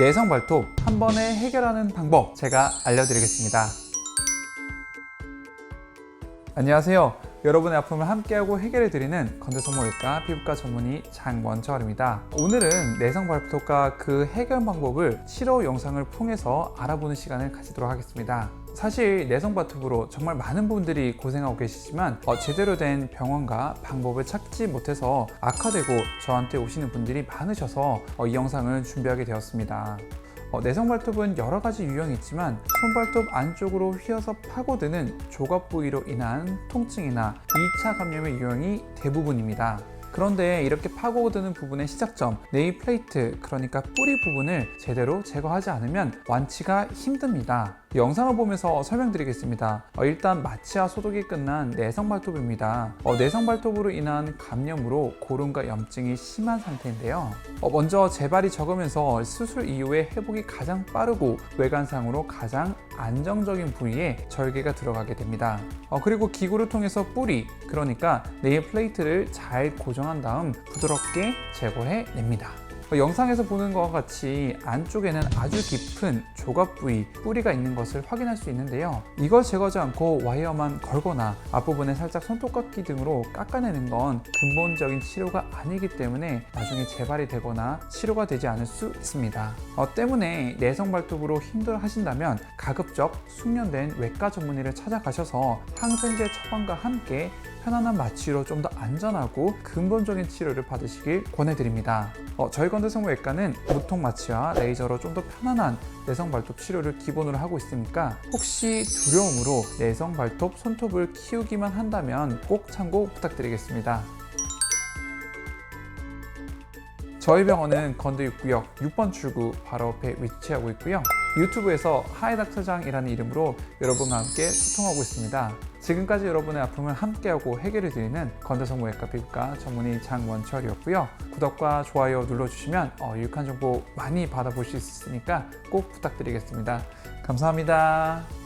내성 발톱 한 번에 해결하는 방법 제가 알려드리겠습니다. 안녕하세요. 여러분의 아픔을 함께하고 해결해드리는 건대성모외과 피부과 전문의 장원철입니다. 오늘은 내성 발톱과 그 해결 방법을 치료 영상을 통해서 알아보는 시간을 가지도록 하겠습니다. 사실 내성 발톱으로 정말 많은 분들이 고생하고 계시지만 어, 제대로 된 병원과 방법을 찾지 못해서 악화되고 저한테 오시는 분들이 많으셔서 어, 이 영상을 준비하게 되었습니다. 어, 내성 발톱은 여러 가지 유형이 있지만 손발톱 안쪽으로 휘어서 파고드는 조각 부위로 인한 통증이나 2차 감염의 유형이 대부분입니다. 그런데 이렇게 파고드는 부분의 시작점, 네일 플레이트, 그러니까 뿌리 부분을 제대로 제거하지 않으면 완치가 힘듭니다. 영상을 보면서 설명드리겠습니다. 어, 일단 마취와 소독이 끝난 내성 발톱입니다. 어, 내성 발톱으로 인한 감염으로 고름과 염증이 심한 상태인데요. 어, 먼저 재발이 적으면서 수술 이후에 회복이 가장 빠르고 외관상으로 가장 안정적인 부위에 절개가 들어가게 됩니다. 어, 그리고 기구를 통해서 뿌리, 그러니까 네일 플레이트를 잘 고정한 다음 부드럽게 제거해 냅니다. 어, 영상에서 보는 것과 같이 안쪽에는 아주 깊은 조각 부위, 뿌리가 있는 것을 확인할 수 있는데요. 이걸 제거하지 않고 와이어만 걸거나 앞부분에 살짝 손톱깎이 등으로 깎아내는 건 근본적인 치료가 아니기 때문에 나중에 재발이 되거나 치료가 되지 않을 수 있습니다. 어, 때문에 내성 발톱으로 힘들어 하신다면 가급적 숙련된 외과 전문의를 찾아가셔서 항생제 처방과 함께 편안한 마취로 좀 더 안전하고 근본적인 치료를 받으시길 권해드립니다. 어, 저희 건대성모외과는 무통 마취와 레이저로 좀 더 편안한 내성 발톱 치료를 기본으로 하고 있으니까 혹시 두려움으로 내성 발톱 손톱을 키우기만 한다면 꼭 참고 부탁드리겠습니다. 저희 병원은 건대 6구역 6번 출구 바로 앞에 위치하고 있고요. 유튜브에서 하이닥터장이라는 이름으로 여러분과 함께 소통하고 있습니다. 지금까지 여러분의 아픔을 함께하고 해결해 드리는 건대성모외과 피부과 전문의 장원철이었고요. 구독과 좋아요 눌러주시면 어, 유익한 정보 많이 받아볼 수 있으니까 꼭 부탁드리겠습니다. 감사합니다.